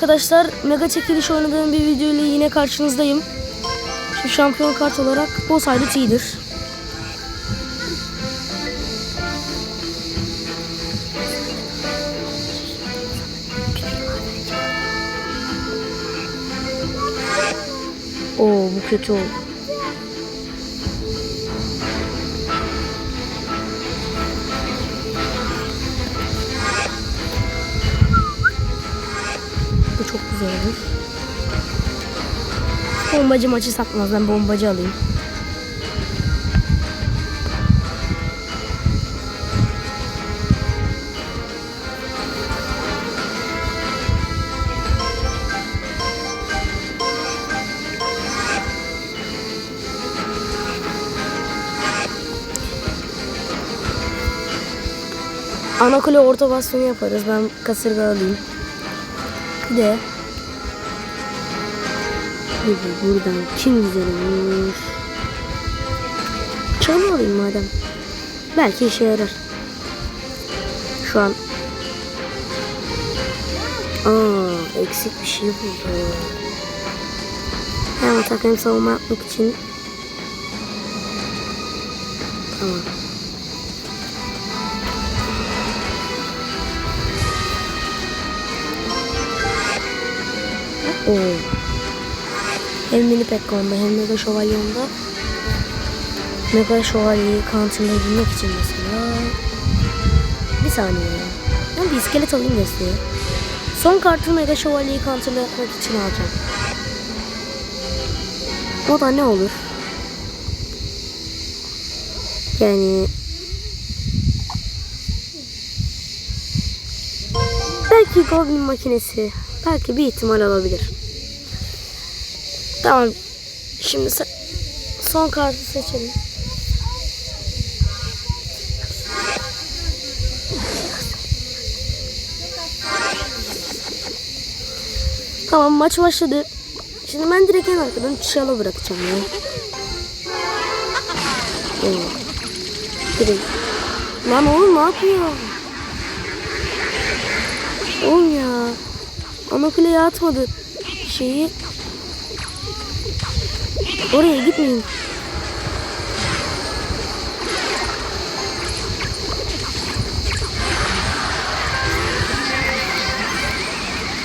Arkadaşlar mega çekiliş oynadığım bir video ile yine karşınızdayım. Şu şampiyon kart olarak Boss Aylı T'dir. Oo bu kötü oldu. Güzel olur. Bombacı maçı satmaz. Ben bombacı alayım. Ana kule orta bastyonu yaparız. Ben kasırga alayım. Bir de de buradan kim güzel olur? Çanı alayım madem. Belki işe yarar. Şu an Aa, eksik bir şey buldu. Hem atak hem savunma yapmak için Tamam. Oo. Hem mini pekka onda hem mega şövalye onda. Mega şövalyeyi counterlayabilmek için mesela. Bir saniye ya. Ben bir iskelet alayım desteğe. Son kartı mega şövalyeyi counterlamak için alacağım. O da ne olur? Yani belki Goblin makinesi belki bir ihtimal alabilir. Tamam. Şimdi son kartı seçelim. Tamam maç başladı. Şimdi ben direkt en arkadan Çişal'a bırakacağım ya. Oo. Direkt. Lan oğlum ne yapıyor? Oğlum ya. Ana kuleye atmadı şeyi. Oraya gitmeyin.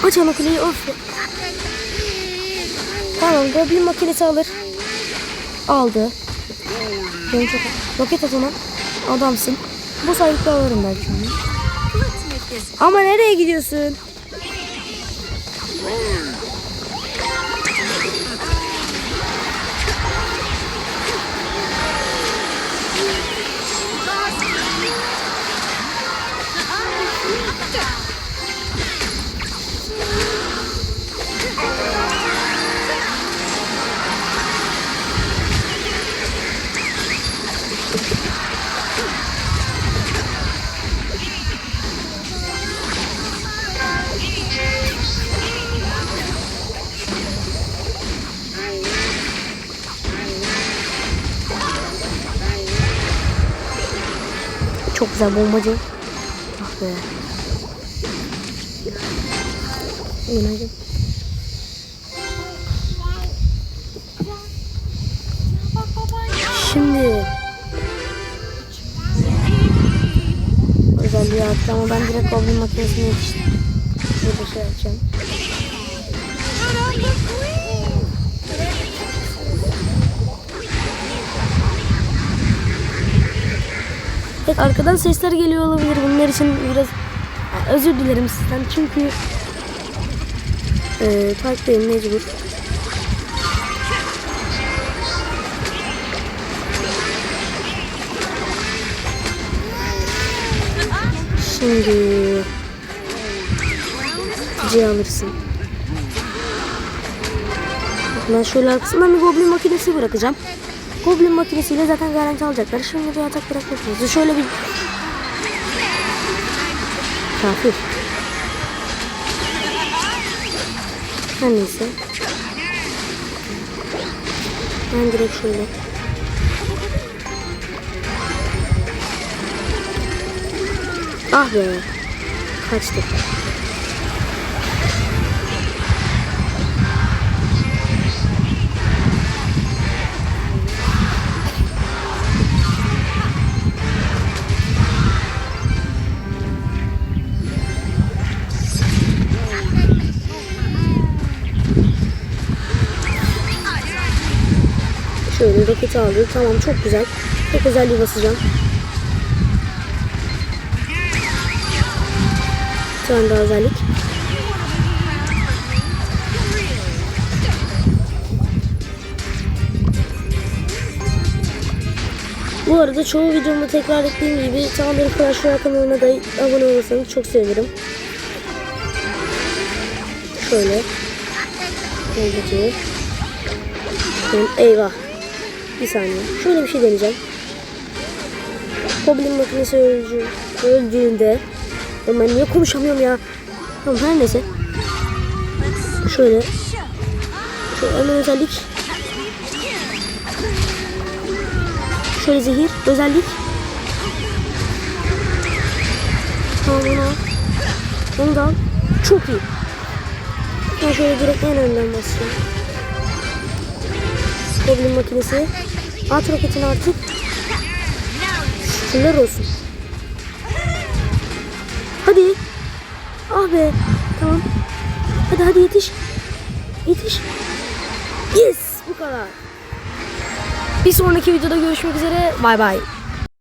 Aç ana of. Tamam goblin makinesi alır. Aldı. Benim çok... Roket at ona. Adamsın. Bu sayılıkla alırım belki. Ama nereye gidiyorsun? Çok güzel bombacı. Ah be. Günaydın. Şimdi özelliği attı ama ben direkt goblin makinesine yetiştim. Burada şey yapacağım. Evet arkadan sesler geliyor olabilir. Bunlar için biraz özür dilerim sizden çünkü e, parktayım mecbur. Şimdi C alırsın. Ben şöyle arkasından bir goblin makinesi bırakacağım. Goblin makinesiyle zaten garanti alacaklar. Şimdi bir atak bırakmak lazım. Şöyle bir... Kafir. Her neyse. Ben direkt şöyle. Ah be. Kaçtı. Şöyle roketi aldık. Tamam çok güzel. Tek özelliği basacağım. Bir tane daha özellik. Bu arada çoğu videomda tekrar ettiğim gibi Tanrı Flash Royale kanalına da abone olursanız çok sevinirim. Şöyle. Şöyle Eyvah. Bir saniye. Şöyle bir şey deneyeceğim. Goblin makinesi öldü, öldüğünde ben niye konuşamıyorum ya? Tamam her neyse. Şöyle. Şöyle hemen özellik. Şöyle zehir. Özellik. Tamam onu al. Onu da al. Çok iyi. Ben şöyle direkt en önden basacağım. Goblin makinesi. At roketini artık. Şükürler olsun. Hadi. Ah be. Tamam. Hadi hadi yetiş. Yetiş. Yes. Bu kadar. Bir sonraki videoda görüşmek üzere. Bay bay.